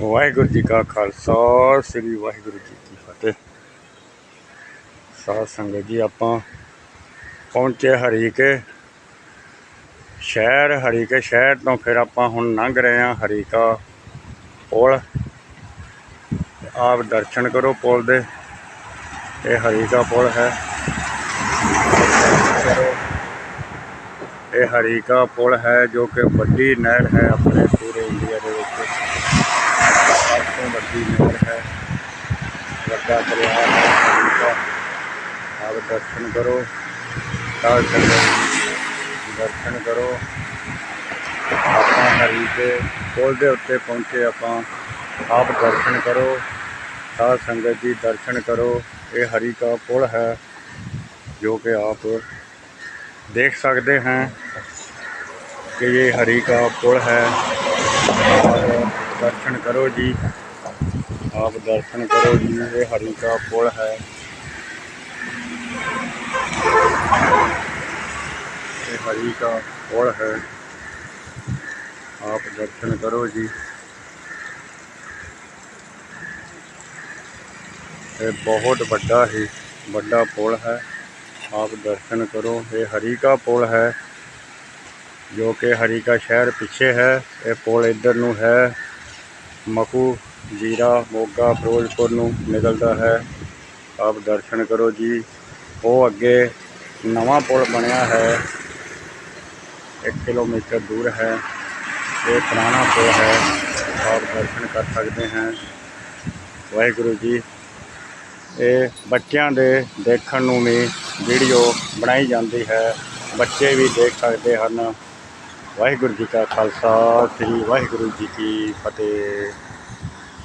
ਵਾਹਿਗੁਰੂ ਜੀ ਕਾ ਖਾਲਸਾ, ਸ੍ਰੀ ਵਾਹਿਗੁਰੂ ਜੀ ਕੀ ਫਤਿਹ। ਸਾਧ ਸੰਗਤ ਜੀ, ਆਪਾਂ ਪਹੁੰਚੇ ਹਰੀਕੇ ਸ਼ਹਿਰ। ਹਰੀਕੇ ਸ਼ਹਿਰ ਤੋਂ ਫਿਰ ਆਪਾਂ ਹੁਣ ਲੰਘ ਰਹੇ ਹਾਂ ਹਰੀਕਾ ਪੁਲ। ਆਪ ਦਰਸ਼ਨ ਕਰੋ ਪੁਲ ਦੇ। ਇਹ ਹਰੀਕਾ ਪੁਲ ਹੈ। ਇਹ ਹਰੀਕਾ ਪੁਲ ਹੈ ਜੋ ਕਿ ਵੱਡੀ ਨਹਿਰ ਹੈ ਆਪਣੇ ਪੂਰੇ ਇੰਡੀਆ ਦੇ ਤੋਂ ਵੱਡੀ ਨਹਿਰ ਹੈ ਵੱਡਾ ਦਰਿਆ ਹੈ ਹਰੀਕਾ ਆਪ ਦਰਸ਼ਨ ਕਰੋ ਸਾਧ ਸੰਗਤ ਦਰਸ਼ਨ ਕਰੋ ਆਪਾਂ ਹਰੀਕੇ ਪੁਲ ਦੇ ਉੱਤੇ ਪਹੁੰਚੇ ਆਪਾਂ ਆਪ ਦਰਸ਼ਨ ਕਰੋ ਸਾਧ ਸੰਗਤ ਜੀ ਦਰਸ਼ਨ ਕਰੋ ਇਹ ਹਰੀਕਾ ਪੁਲ ਹੈ ਜੋ ਕਿ ਆਪ देख सकते हैं कि ये हरी का पुल है और दर्शन करो जी ਆਪ ਦਰਸ਼ਨ ਕਰੋ ਜੀ ਇਹ ਹਰੀ ਕਾ ਪੁਲ ਹੈ। ਇਹ ਹਰੀ ਕਾ ਪੁਲ ਹੈ। ਆਪ ਦਰਸ਼ਨ ਕਰੋ ਜੀ। ਇਹ ਬਹੁਤ ਵੱਡਾ ਹੀ, ਵੱਡਾ ਪੁਲ ਹੈ। ਆਪ ਦਰਸ਼ਨ ਕਰੋ। ਇਹ ਹਰੀ ਕਾ ਪੁਲ ਹੈ। ਜੋ ਕਿ ਹਰੀ ਕਾ ਸ਼ਹਿਰ ਪਿੱਛੇ ਹੈ, ਇਹ ਪੁਲ ਇੱਧਰ ਨੂੰ ਹੈ। ਮਕੂ ਜੀਰਾ, ਮੋਗਾ, ਫਿਰੋਜ਼ਪੁਰ ਨੂੰ ਨਿਕਲਦਾ ਹੈ। ਆਪ ਦਰਸ਼ਨ ਕਰੋ ਜੀ। ਉਹ ਅੱਗੇ ਨਵਾਂ ਪੁਲ ਬਣਿਆ ਹੈ। 1 ਕਿਲੋਮੀਟਰ ਦੂਰ ਹੈ। ਇਹ ਪੁਰਾਣਾ ਪੁਲ ਹੈ। ਆਪ ਦਰਸ਼ਨ ਕਰ ਸਕਦੇ हैं ਵਾਹਿਗੁਰੂ ਜੀ। ਇਹ ਬੱਚਿਆਂ ਦੇ ਦੇਖਣ ਨੂੰ ਵੀ ਵੀਡੀਓ ਬਣਾਈ ਜਾਂਦੀ ਹੈ। ਬੱਚੇ ਵੀ ਦੇਖ ਸਕਦੇ ਹਨ। ਵਾਹਿਗੁਰੂ ਜੀ ਕਾ ਖਾਲਸਾ। ਸ੍ਰੀ ਵਾਹਿਗੁਰੂ ਜੀ ਕੀ ਫਤਿਹ।